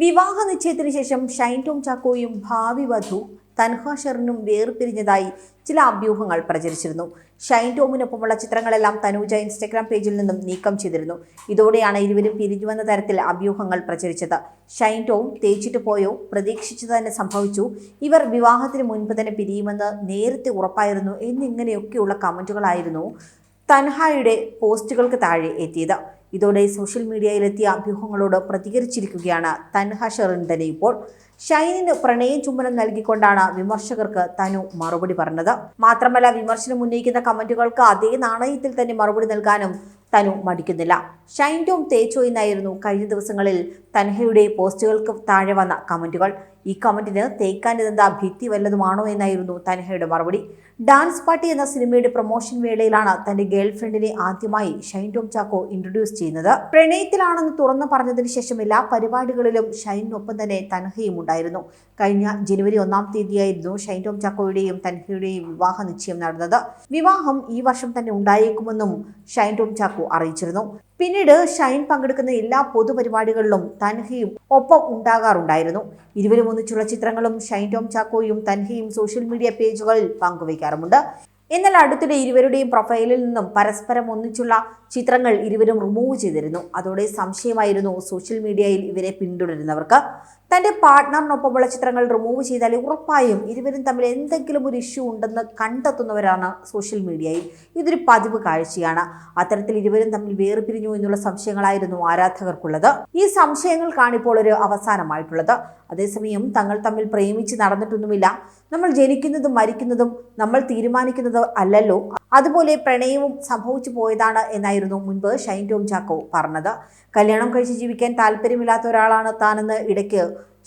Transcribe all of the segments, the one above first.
വിവാഹ നിശ്ചയത്തിന് ശേഷം ഷൈൻ ടോം ചാക്കോയും ഭാവി വധു തൻഹ ഷെറിനും വേർപിരിഞ്ഞതായി ചില അഭ്യൂഹങ്ങൾ പ്രചരിച്ചിരുന്നു. ഷൈൻ ടോമിനൊപ്പമുള്ള ചിത്രങ്ങളെല്ലാം തനൂജ ഇൻസ്റ്റഗ്രാം പേജിൽ നിന്നും നീക്കം ചെയ്തിരുന്നു. ഇതോടെയാണ് ഇരുവരും പിരിഞ്ഞുവെന്ന തരത്തിൽ അഭ്യൂഹങ്ങൾ പ്രചരിച്ചത്. ഷൈൻ ടോം തേച്ചിട്ട് പോയോ പ്രതീക്ഷിച്ചു തന്നെ സംഭവിച്ചു. ഇവർ വിവാഹത്തിന് മുൻപ് തന്നെ പിരിയുമെന്ന് നേരത്തെ ഉറപ്പായിരുന്നു എന്നിങ്ങനെയൊക്കെയുള്ള കമന്റുകളായിരുന്നു തൻഹായുടെ പോസ്റ്റുകൾക്ക് താഴെ എത്തിയത്. ഇതോടെ സോഷ്യൽ മീഡിയയിലെത്തിയ അഭ്യൂഹങ്ങളോട് പ്രതികരിച്ചിരിക്കുകയാണ് തൻഹ ഷെറിൻ തന്നെ ഇപ്പോൾ. ഷൈനിന് പ്രണയ ചുംബനം നൽകിക്കൊണ്ടാണ് വിമർശകർക്ക് തനു മറുപടി പറഞ്ഞത്. മാത്രമല്ല വിമർശനം ഉന്നയിക്കുന്ന കമന്റുകൾക്ക് അതേ നാണയത്തിൽ തന്നെ മറുപടി നൽകാനും തനു മടിക്കുന്നില്ല. ഷൈൻ ടോം തേച്ചോ എന്നായിരുന്നു കഴിഞ്ഞ ദിവസങ്ങളിൽ തൻഹയുടെ പോസ്റ്റുകൾക്ക് താഴെ വന്ന കമന്റുകൾ. ഈ കമന്റിന് തേക്കാനിതെന്താ ഭിത്തി വല്ലതുമാണോ എന്നായിരുന്നു തൻഹയുടെ മറുപടി. ഡാൻസ് പാർട്ടി എന്ന സിനിമയുടെ പ്രൊമോഷൻ വേളയിലാണ് തന്റെ ഗേൾഫ്രണ്ടിനെ ആദ്യമായി ഷൈൻ ടോം ചാക്കോ ഇൻട്രൊഡ്യൂസ് ചെയ്യുന്നത്. പ്രണയത്തിലാണെന്ന് തുറന്നു പറഞ്ഞതിന് ശേഷം എല്ലാ പരിപാടികളിലും ഷൈനൊപ്പം തന്നെ തൻഹയും ഉണ്ടായിരുന്നു. കഴിഞ്ഞ ജനുവരി ഒന്നാം തീയതിയായിരുന്നു ഷൈൻ ടോം ചാക്കോയുടെയും തൻഹയുടെയും വിവാഹ നിശ്ചയം നടന്നത്. വിവാഹം ഈ വർഷം തന്നെ ഉണ്ടായേക്കുമെന്നും ഷൈൻ ടോം ചാക്കോ അറിയിച്ചിരുന്നു. പിന്നീട് ഷൈൻ പങ്കെടുക്കുന്ന എല്ലാ പൊതുപരിപാടികളിലും തൻഹയും ഒപ്പം ഉണ്ടാകാറുണ്ടായിരുന്നു. ഇരുവരും ഒന്നിച്ചുള്ള ചിത്രങ്ങളും ഷൈൻ ടോം ചാക്കോയും തൻഹയും സോഷ്യൽ മീഡിയ പേജുകളിൽ പങ്കുവയ്ക്കാറുമുണ്ട്. എന്നാൽ അടുത്തിടെ ഇരുവരുടെയും പ്രൊഫൈലിൽ നിന്നും പരസ്പരം ഒന്നിച്ചുള്ള ചിത്രങ്ങൾ ഇരുവരും റിമൂവ് ചെയ്തിരുന്നു. അതോടെ സംശയമായിരുന്നു സോഷ്യൽ മീഡിയയിൽ ഇവരെ പിന്തുടരുന്നവർക്ക്. തന്റെ പാർട്ട്ണറിനൊപ്പമുള്ള ചിത്രങ്ങൾ റിമൂവ് ചെയ്താൽ ഉറപ്പായും ഇരുവരും തമ്മിൽ എന്തെങ്കിലും ഒരു ഇഷ്യൂ ഉണ്ടെന്ന് കണ്ടെത്തുന്നവരാണ് സോഷ്യൽ മീഡിയയിൽ. ഇതൊരു പതിവ് കാഴ്ചയാണ്. അത്തരത്തിൽ ഇരുവരും തമ്മിൽ വേർപിരിഞ്ഞു എന്നുള്ള സംശയങ്ങളായിരുന്നു ആരാധകർക്കുള്ളത്. ഈ സംശയങ്ങൾക്കാണ് ഇപ്പോൾ ഒരു അവസാനമായിട്ടുള്ളത്. അതേസമയം തങ്ങൾ തമ്മിൽ പ്രേമിച്ച് നടന്നിട്ടൊന്നുമില്ല. നമ്മൾ ജനിക്കുന്നതും മരിക്കുന്നതും നമ്മൾ തീരുമാനിക്കുന്നത് അല്ലല്ലോ. അതുപോലെ പ്രണയവും സംഭവിച്ചു പോയതാണ് എന്നായിരുന്നു മുൻപ് ഷൈൻ ടോം ചാക്കോ പറഞ്ഞത്. കല്യാണം കഴിച്ച് ജീവിക്കാൻ താല്പര്യമില്ലാത്ത ഒരാളാണ് താനെന്ന് ഇടയ്ക്ക്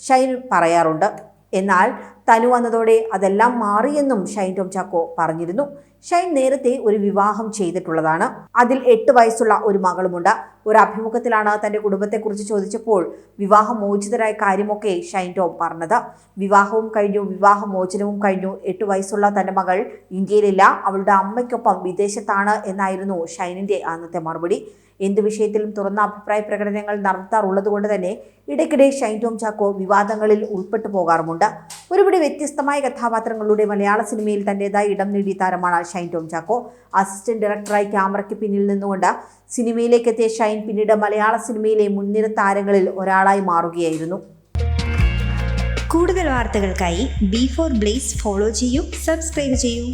ഷൈൻ പറയാറുണ്ട്. എന്നാൽ തനു വന്നതോടെ അതെല്ലാം മാറിയെന്നും ഷൈൻ ടോം ചാക്കോ പറഞ്ഞിരുന്നു. ഷൈൻ നേരത്തെ ഒരു വിവാഹം ചെയ്തിട്ടുള്ളതാണ്. അതിൽ എട്ട് വയസ്സുള്ള ഒരു മകളുമുണ്ട്. ഒരു അഭിമുഖത്തിലാണ് തന്റെ കുടുംബത്തെക്കുറിച്ച് ചോദിച്ചപ്പോൾ വിവാഹമോചിതരായ കാര്യമൊക്കെ ഷൈൻ ടോം പറഞ്ഞത്. വിവാഹവും കഴിഞ്ഞു വിവാഹ മോചനവും കഴിഞ്ഞു. എട്ട് വയസ്സുള്ള തന്റെ മകൾ ഇന്ത്യയിലില്ല. അവളുടെ അമ്മയ്ക്കൊപ്പം വിദേശത്താണ് എന്നായിരുന്നു ഷൈനിന്റെ അന്നത്തെ മറുപടി. എന്ത് വിഷയത്തിലും തുറന്ന അഭിപ്രായ പ്രകടനങ്ങൾ നടത്താറുള്ളത് കൊണ്ട് തന്നെ ഇടയ്ക്കിടെ ഷൈൻ ടോം ചാക്കോ വിവാദങ്ങളിൽ ഉൾപ്പെട്ടു പോകാറുമുണ്ട്. ഒരുപിടി വ്യത്യസ്തമായ കഥാപാത്രങ്ങളുടെ മലയാള സിനിമയിൽ തന്റേതായ ഇടം നേടിയ താരമാണ് ഷൈൻ ടോം ചാക്കോ. അസിസ്റ്റന്റ് ഡയറക്ടറായി ക്യാമറയ്ക്ക് പിന്നിൽ നിന്നുകൊണ്ട് സിനിമയിലേക്ക് എത്തിയ ഷൈൻ പിന്നീട് മലയാള സിനിമയിലെ മുൻനിര താരങ്ങളിൽ ഒരാളായി മാറുകയായിരുന്നു. കൂടുതൽ വാർത്തകൾക്കായി ബി ഫോർ ബ്ലേസ് ഫോളോ ചെയ്യൂ സബ്സ്ക്രൈബ് ചെയ്യൂ.